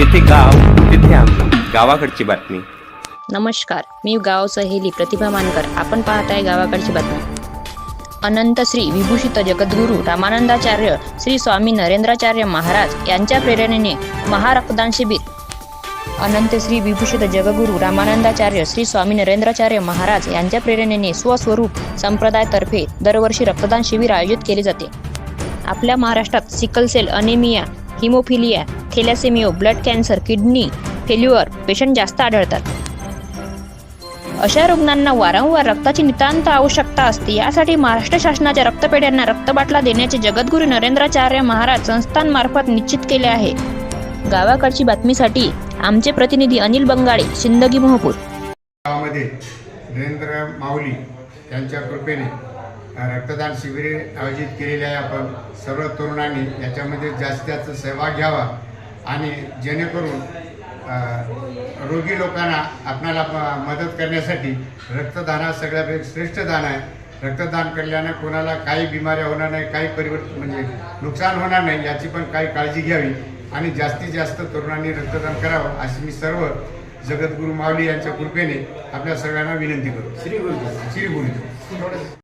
जिथे गाव तिथे आम्ही गावाकडची बातमी. नमस्कार मी गाव सहेली प्रतिभा मानकर. आपण पाहत आहे गावाकडची बातमी. अनंत श्री विभूषित जगद्गुरू रामानंदाचार्य श्री स्वामी नरेंद्राचार्य महाराज यांच्या प्रेरणेने महारक्तदान शिबिर. अनंत श्री विभूषित जगगुरू रामानंदाचार्य श्री स्वामी नरेंद्राचार्य महाराज यांच्या प्रेरणेने स्वस्वरूप संप्रदायातर्फे दरवर्षी रक्तदान शिबिर आयोजित केले जाते. आपल्या महाराष्ट्रात sickle cell anaemia haemophilia thalassaemia blood cancer kidney failure patient जास्त आढळतात. अशा रुग्णांना वारंवार रक्ताची नितांत आवश्यकता असते. यासाठी महाराष्ट्र शासनाच्या रक्तपेढ्यांना रक्तबाटला देण्याचे जगद्गुरू नरेंद्राचार्य महाराज संस्थांमार्फत निश्चित केले आहे. गावाकडची बातमीसाठी आमचे प्रतिनिधी अनिल बंगाळे शिंदगी मोहपूर. गावामध्ये नरेंद्र माऊली यांच्या कृपेने रक्तदान शिबिरे आयोजित केलेली आहे. आपण सर्व तरुणांनी याच्यामध्ये जास्त जास्त सहभाग घ्यावा. आणि जेणेकरून रोगी लोकांना आपणाला मदत करण्यासाठी रक्तदान हा सगळ्यापेक्षा श्रेष्ठ दान आहे. रक्तदान केल्यानं कोणाला काही बिमाऱ्या होणार नाही काही परिवर्तन म्हणजे नुकसान होणार नाही याची पण काही काळजी घ्यावी. आणि जास्तीत जास्त तरुणांनी रक्तदान करावं अशी मी सर्व जगद्गुरू माऊली यांच्या कृपेने आपल्या सगळ्यांना विनंती करतो. श्री गुरु श्री गुरु